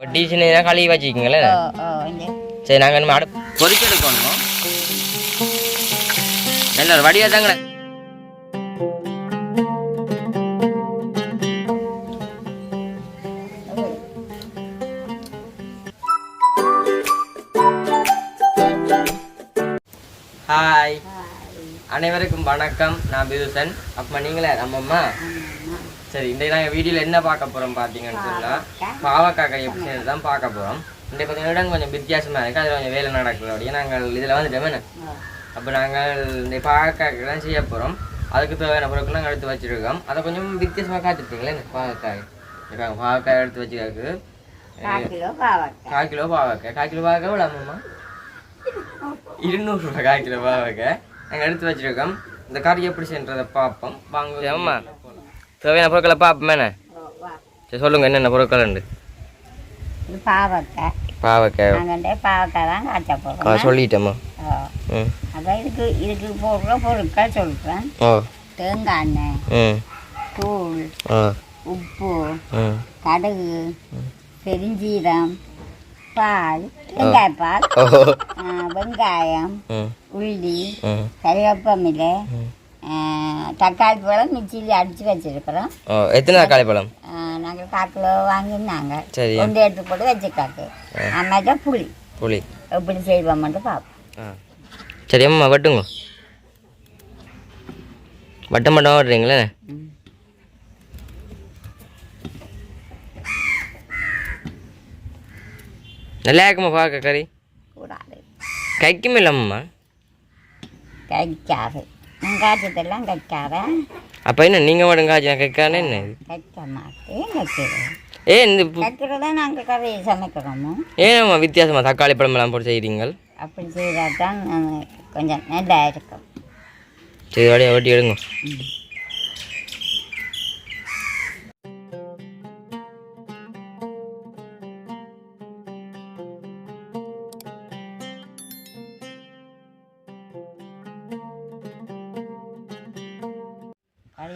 வட்டி சின்ன கழுவி வச்சுக்கிங்களே ஓ ஓ இங்கே சரி நாங்கள் நம்ம அடு பொறிச்செடுக்கணும் நல்ல வடிவா தாங்க. ஹாய் அனைவருக்கும் வணக்கம். நான் பிதுசன் அப்போ நீங்களே நம்ம அம்மா? சரி இன்றைக்கு நாங்கள் வீடியோவில் என்ன பார்க்க போகிறோம் பார்த்தீங்கன்னு சொன்னால் பாவக்காய் கறி எப்படி செய்யறது தான் பார்க்க போகிறோம் இன்றைக்கு கொஞ்சம் இடம் கொஞ்சம் வித்தியாசமாக இருக்குது அதில் கொஞ்சம் வேலை நடக்குது அப்படியே நாங்கள் இதில் வந்துட்டோம் அப்போ நாங்கள் இந்த பாவக்காய் தான் செய்ய போகிறோம் அதுக்கு தேவையான பொருட்கள் நாங்கள் எடுத்து வச்சுருக்கோம். அதை கொஞ்சம் வித்தியாசமாக காத்துட்டீங்களே இந்த பாவக்காய். இப்போ பாவக்காய் எடுத்து வச்சுக்காக்கு கால் கிலோ பாவக்காய். கால் கிலோ பாவக்காய். எவ்வளோ அம்மா? இருநூறுபா கால் கிலோ பாவக்காய். நாங்கள் எடுத்து வச்சுருக்கோம். இந்த கறி எப்படி செய்யறதை பார்ப்போம். வாங்க அம்மா. தேவையான பொருட்களை பார்ப்போம் என்ன ஓ வா. சரி சொல்லுங்கள் என்னென்ன பொருட்கள் உண்டு? பாவக்காய். பாவக்காய். பாவக்காய் தான் காய்ச்ச போகிறோம் சொல்லிட்டேம்மா. அப்போ இதுக்கு இதுக்கு போடுற பொருட்கள் சொல்கிறேன் தேங்காய் எண்ணெய் தூள் உப்பு கடுகு பெருஞ்சீரம் பால் தேங்காய்ப்பால் ஓ. ஆ, வெங்காயம் உள்ளி. ஆ, தக்காளி பழம் மிக்சியில் அடித்து வச்சுருக்கிறோம். எத்தனை தக்காளி பழம்? நாங்கள் கால் கிலோ வாங்கினாங்க சரி. கொண்டு எடுத்து போட்டு வச்சுக்காக்கு அம்மாக்கா புளி. புளி. எப்படி செய்வோம்ட்டு பார்ப்போம். ஆ. சரி அம்மா வெட்டுங்க. வட்டம் மட்டும் வெட்டுறீங்களே. நல்லா இருக்குமா பார்க்க கறி? கைக்கும் இல்லைம்மா. கைக்காது. நான் காய்ச்சதெல்லாம் கைக்காத அப்போ என்ன நீங்கள் மட்டும் காய்ச்சினா கைக்கானே என்ன கைக்க மாட்டேன் கைக்கிறது ஏ இந்த கைக்கிறத நாங்கள் கதையை சமைக்கிறோமோ? ஏன் வித்தியாசமா தக்காளி பழம் எல்லாம் போட்டு செய்கிறீங்க அப்படி செய்தால் தான் கொஞ்சம் நல்லா இருக்கும் சரி வழியாக வெட்டி எடுங்க.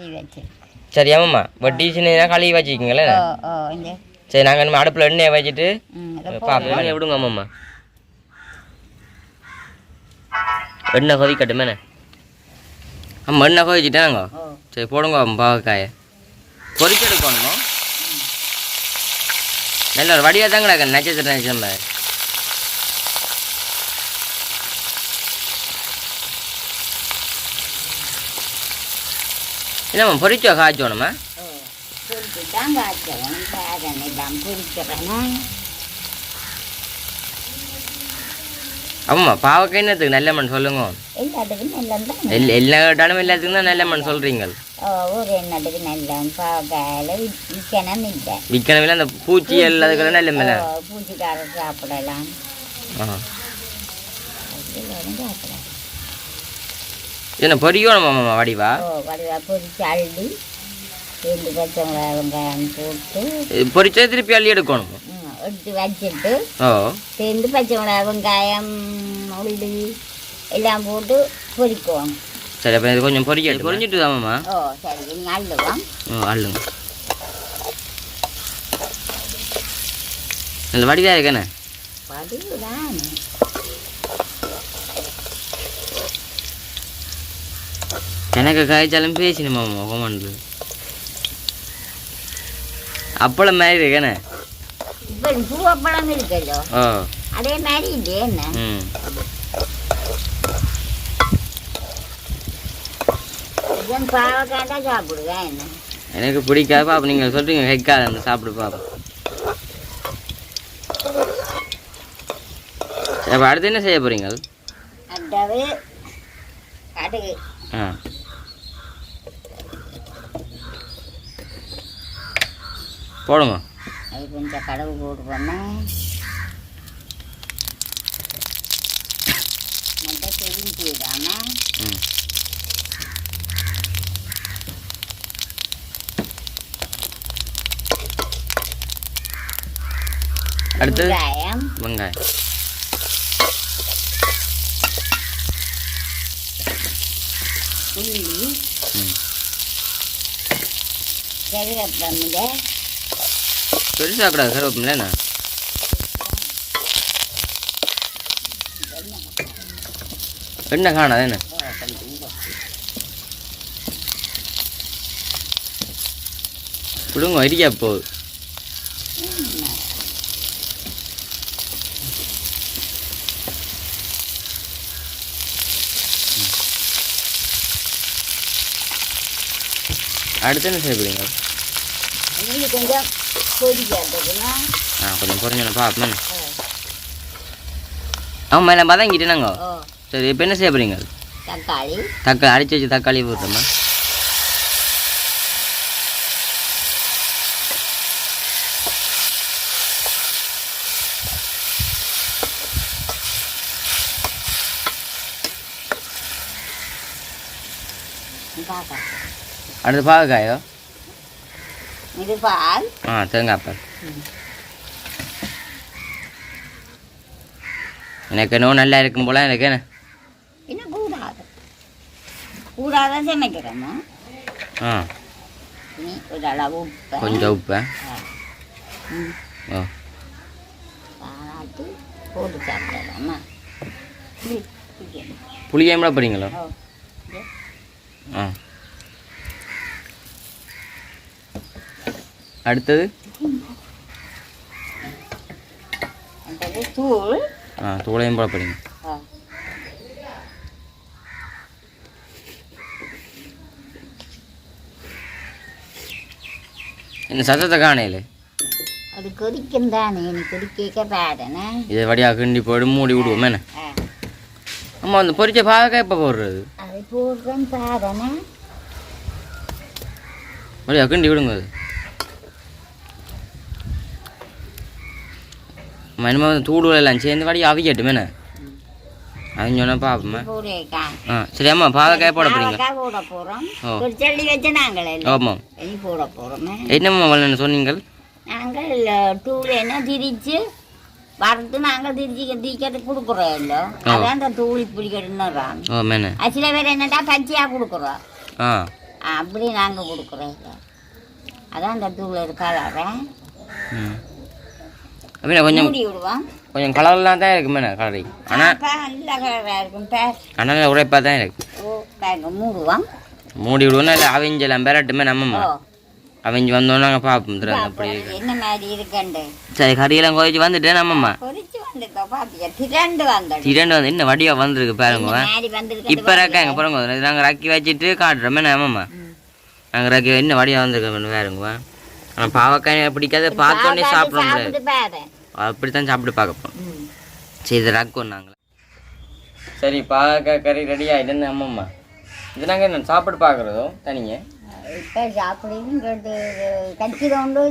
கழுவி வச்சு சரி ஆமாம்மா வட்டி சின்ன கழுவி வச்சுக்கிங்களே ஓ ஓ இங்கே சரி நாங்கள் நம்ம அடுப்பில் எண்ணெயை வச்சுட்டு ம் இதை பார்ப்போம் எண்ணெய் விடுங்க ஆமாம்மா எண்ணெய் கொதிக்கட்டுமே ஆமாம் எண்ணெய் கொதிச்சிட்டாங்க சரி போடுங்க பாவக்காயை. பொரிச்செடுக்கணுமா நல்ல ஒரு வடிவாக தான் கிடக்கு நட்சத்திரம் நட்சத்திரம் என்னம்மா பொரிச்சோ காய்ச்சோணுமா ஓ பொரிச்சு தான் காய்ச்சவன் சாதனை தான் பொரிக்கிறேன் ஆமாம்மா பாவக்காய் என்னத்துக்கு நல்ல மண் சொல்லுங்க. எல்லாத்துக்கும் எல் எல்லா இடமும் எல்லாத்துக்கும் தான் நல்ல மண் சொல்கிறீங்க ஒரு எண்ணத்துக்கு நல்லம். பாவக்காயில் விற்கணும் இல்லை. விற்கனவில்லை அந்த பூச்சி எல்லாத்துக்கெல்லாம் நல்ல மேலே பூச்சிக்காரர் சாப்பிடலாம். ஆ. சாப்பிடலாம். என்ன பொரியணுமாம்மா வடிவா? ஓ வடிவா பொரிச்சு அள்ளி ரெண்டு பச்சை மிளகாய் வெங்காயம் போட்டு. பொரிச்சா திருப்பி அள்ளி எடுக்கணும்? எடுத்து வச்சுட்டு ஓ. ரெண்டு பச்சை மிளகாய் வெங்காயம் உள்ளி எல்லாம் போட்டு பொரிக்குவோம் சரி அப்போ இது கொஞ்சம் பொரிக்க பொரிஞ்சிட்டு தாமாம்மா ஓ சரி நீ அள்ளுவோம் ஓ அள்ளுங்க. நல்ல வடிவா இருக்கண்ணே வடிவுதான். எனக்கு காய்ச்சாலும் பேசினுமா முகமண்டு அப்பளம் மாதிரி இருக்குல்லோ அதே பாவக்காய் சாப்பிடுவேன் என்ன? எனக்கு பிடிக்காது பாப்பா நீங்கள் சொல்கிறீங்க ஹெக்காது அந்த சாப்பிடு பாப்பா. அப்போ அடுத்து என்ன செய்ய போகிறீங்க ஆ. போடுங்க. அது கொஞ்சம் கடுகு போட்டு போனேன் மட்டும் தெரிஞ்சுடாம ம். அடுத்து வெங்காயம். வெங்காயம். உள்ளி கருவேப்பிலை பெருசாக்கடா கருவேப்பிலண்ணா என்ன? காணா என்ன? பிடுங்க இடிக்கா போகுது அடுத்து என்ன செய்யப்படுங்க கொஞ்சம் கொஞ்சம் பொரிக்கிறதுக்குன்னா ஆ கொஞ்சம் குறைஞ்சணும் பாப்பேன் ஆமாம் எல்லாம் பதங்கிட்டு நாங்க ஓ சரி இப்போ என்ன செய்ய போறீங்க தக்காளி தக்காளி அடிச்சு வச்சு தக்காளி போட்டுறோமா பார்க்க அடுத்து பாகக்காயோ இது பால். ஆ தேங்காய் பால். எனக்கு இன்னும் நல்லா இருக்கும் போல எனக்கு என்ன? இன்னும் கூடாது. கூடாத சமைக்கிறோமா ஆ. இனி ஒரு அளவு உப்பு. கொஞ்சம் உப்பு. ஓ. பாராட்டி போட்டு சாப்பிடலாமா. புளியம் கூட ஆ. அடுத்தது? தூள். ஆ தூளையும் போட ஆ. இந்த சத்தத்தை காணையில அது கொதிக்கும் தானே நீ கொதிக்க பாடனே இதை வடியாக கிண்டி போட்டு மூடி விடுவோம் என்ன? ஆ. ஆமாம் அந்த பொரிச்ச பாகக்காய் எப்போ போடுறது? அது போடுறேன் பாடனே வடியாக கிண்டி விடுங்க அது. என்னமோ அந்த தூடுகள் எல்லாம் சேர்ந்து வடி அவிக்கட்டும் என்ன அவிஞ்சோன்னா பார்ப்போமே போடுறேக்கா ஆ சரி அம்மா போட போறீங்க பாவக்காய் போட நாங்களே ஆமாம் என்னம்மா வரலன்னு சொன்னீங்கள் நாங்கள் தூள் என்ன திரிச்சு வறுத்து நாங்கள் திரிச்சு திரிக்கிறது கொடுக்குறோம் இல்லை. அதான் அந்த தூள் பிடிக்கிறதுன்னு சில பேர் என்னடா பச்சையாக கொடுக்குறோம் ஆ அப்படி நாங்கள் கொடுக்குறோம் அதான் அந்த தூள் இருக்காளறேன் ம் அப்படின்னா கொஞ்சம் கொஞ்சம் கலர்லாம் தான் இருக்கு மேனே கலரி ஆனால் ஆனால் உரைப்பாக தான் இருக்கு. மூடி விடுவோம் இல்லை அவிஞ்செல்லாம் பெரட்டுமே நம்மம்மா ஓ. அவிஞ்சு வந்தோம் நாங்கள் பார்ப்போம் திறந்து அப்படி பாப்போம் என்ன மாதிரி இருக்கண்டு? சரி கறியெல்லாம் கொதிச்சு வந்துட்டு நம்மம்மா திரண்டு வந்து இன்னும் வடிவா வந்திருக்கு பாருங்க இப்போ ரக்காங்க பாருங்க. நாங்கள் ரக்கி வச்சுட்டு காட்டுறோமே நம்மம்மா நாங்கள் ரக்கி இன்னும் வடிவா வந்திருக்கோம் பாருங்க ஆனால் பாவக்காய் பிடிக்காத பார்த்தோன்னே சாப்பிட முடியாது அப்படித்தான் சாப்பிட்டு பார்க்க போகிறோம் ம். சரி இது ரக்கம் நாங்கள் சரி பாவக்காய் கறி ரெடி ஆகிட்டு அம்மம்மா. இது நாங்கள் என்ன சாப்பிட்டு பார்க்குறதோ தனிங்க? இப்ப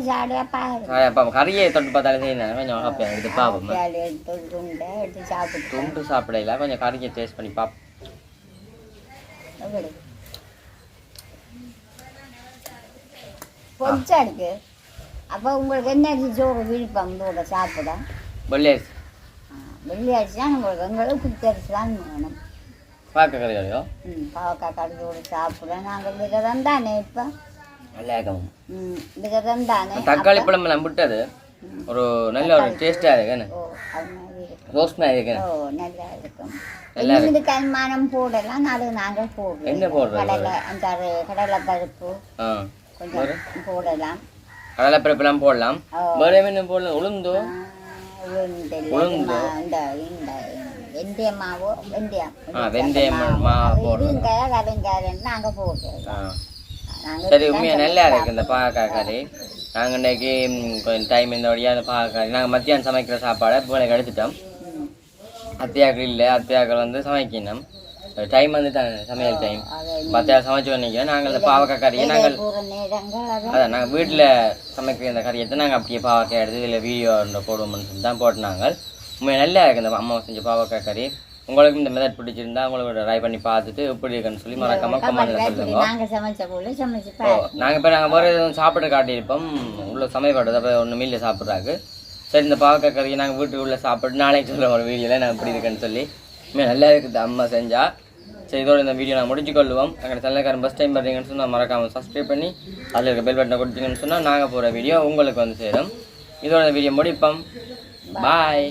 சாடியா பாரு. அப்போ கறியை தொட்டு பார்த்தாலே செய்யணும் கொஞ்சம் ஹாப்பியாக எடுத்து பார்ப்போம். எடுத்து சாப்பிட்டு துண்டு சாப்பிடல கொஞ்சம் கறியை டேஸ்ட் பண்ணி பார்ப்போம். பொரிச்சா இருக்கு அப்போ உங்களுக்கு என்ன சோறு விருப்பம் இதோட சாப்பிட வெள்ளையரிசி வெள்ளியாச்சு தான் உங்களுக்கு எங்களுக்கு குத்தரிசி தான் வேணும். பார்க்க கறியோ ம் பாவக்காய் கடையோடு சாப்பிட நாங்கள் விரதம் தானே இப்போ? இருக்கும் ம் விரதம் தானே தக்காளி பழம் எல்லாம் விட்டது ஒரு நல்ல ஒரு டேஸ்டாக மாதிரி இருக்குன்னு ஓ நல்லா இருக்கும். இருக்கு. கல்மானம் போடலாம் அது நாங்கள் போடுறோம் என்ன போடுறது? கடலை அந்த கடலை பருப்பு. கொஞ்சம் போடலாம். கடலைப்பருப்பெல்லாம் போடலாம். வேற என்ன போடலாம்? உளுந்தோ. மா- வெந்தய மாவோ? வெந்தயம். மாவு. போடுறோம். நாங்கள் நாங்கள் சரி உண்மையாக நல்லா இருக்கு இந்த பாகக்காய். கறி நாங்கள் இன்னைக்கு ம், கொஞ்சம் டைம் இந்த வழியாக அந்த பாகக்காய். நாங்கள் மத்தியானம் சமைக்கிற சாப்பாடை எடுத்துட்டோம். ம். அத்தியாக்கள் இல்லை. அத்தியாக்கள் வந்து சமைக்கணும். டைம் வந்து சமையல் டைம் பத்தியா சமைச்சு நினைக்கிறோம் நாங்கள் இந்த பாவக்காய் கறியை நாங்கள் அதான் நாங்கள் வீட்டில் சமைக்கிற இந்த கறியை தான் நாங்கள் அப்படியே பாவக்காய் எடுத்து இதில் வீடியோ போடுவோம்னு சொல்லி தான் போட்டுனாங்க உண்மையாக நல்லா இருக்கு இந்த அம்மா செஞ்ச பாவக்காய் கறி. உங்களுக்கு இந்த மெத்தட் பிடிச்சிருந்தா உங்களுக்கு ட்ரை பண்ணி பார்த்துட்டு எப்படி இருக்குன்னு சொல்லி மறக்காம கமெண்ட்ல சொல்லுங்க. நாங்கள் சமைச்ச போல சமைச்சு நாங்கள் இப்போ நாங்கள் வேறு எதுவும் சாப்பிட காட்டியிருப்போம். உள்ள சமையல் அப்போ ஒன்றும் இல்லை சாப்பிட்றாங்க. சரி இந்த பாவக்காய் கறியை நாங்கள் வீட்டுக்கு உள்ள சாப்பிட்டு நாளைக்கு சொல்லுவோம் ஒரு வீடியோவில் நான் எப்படி இருக்குன்னு சொல்லி. நல்லா இருக்குது அம்மா செஞ்சா. சரி இதோட இந்த வீடியோ நான் முடிச்சு எங்கள் தலைக்காரன் ஃபஸ்ட் டைம் பார்த்தீங்கன்னு சொன்னால் மறக்காமல் சப்ஸ்கிரைப் பண்ணி அதில் இருக்க பெல் பட்டனை கொடுத்தீங்கன்னு சொன்னால் நாங்கள் போகிற வீடியோ உங்களுக்கு வந்து சேரும். இதோட இந்த வீடியோ முடிப்போம். பாய்